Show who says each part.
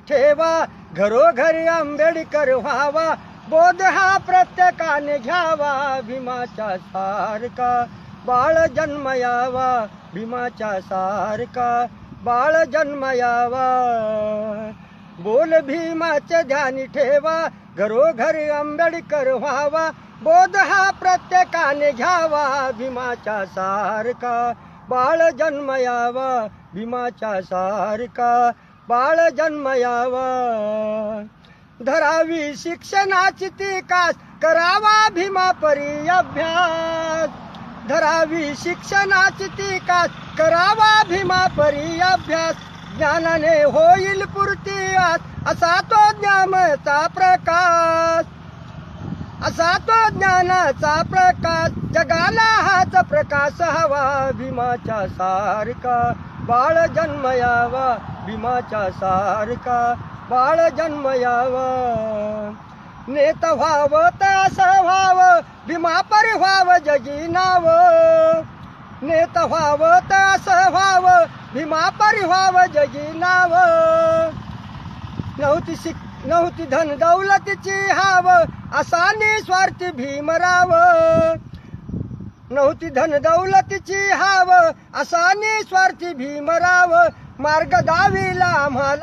Speaker 1: ठेवा घरोघरी आंबेडकर व्हावा बोध हा प्रत्येकाने घ्यावा भीमाच्या सारखा बाळ जन्मयावा भीमाच्या सारखा बाळ जन्मयावा. बोल भीमाचे ध्यानी ठेवा घरोघरी आंबेडकर व्हावा बोध हा प्रत्येकाने घ्यावा भीमाच्या सारखा बाळ जन्मयावा भीमाच्या सारखा बाळ जन्मयावा धरावी शिक्षणाची ती कास करावा भीमा परी अभ्यास. धरावी शिक्षणाची ती कास करावा भीमा परी अभ्यास. ज्ञानाने होईल पुरती आस असा तो ज्ञानाचा प्रकाश. असा तो ज्ञानाचा प्रकाश जगाला हाच प्रकाश हवा भीमाच्या सारखा बाळ जन्मयावा भीमाच्या सारखा बाळ जन्म जन्मयावा नेत व्हावं तर व्हावं भीमा परी व्हावं जगी नाव. नेत व्हावं तर व्हावं भीमा परी व्हावं जगी नाव. नव्हती शिक नव्हती धन दौलतीची हाव असा निस्वार्थी भीमराव नव्हती धन दौलतीची हाव असा निस्वार्थी भीमराव मार्ग दाविला आम्हाला.